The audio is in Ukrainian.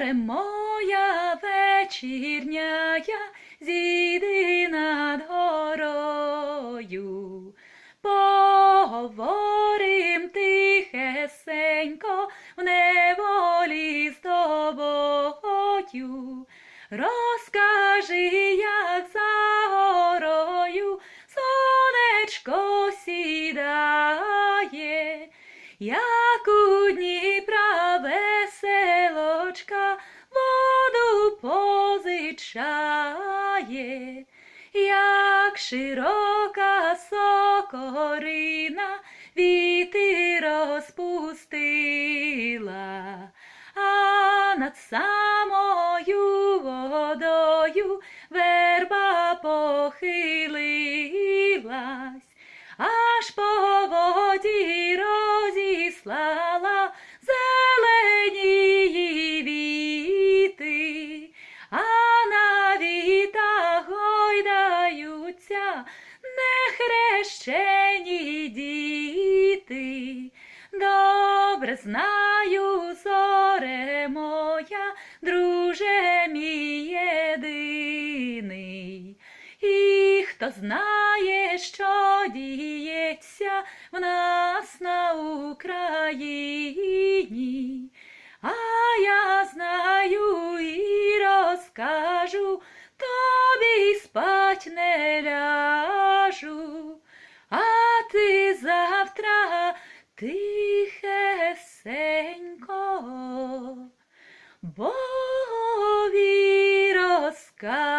зоре моя вечірняя, зійди над горою. Поговорим тихесенько в неволі з тобою. Розкажи, як за горою сонечко сідає, як у Дніпра позичає, як широка сокорина віти розпустила, а над самою водою верба похилилась, нехрещені діти. Добре знаю, зоре моя, друже мій єдиний. І хто знає, що діється в нас на Україні, а я знаю і розкажу, тобі спать не Тихесенько Богові розказ.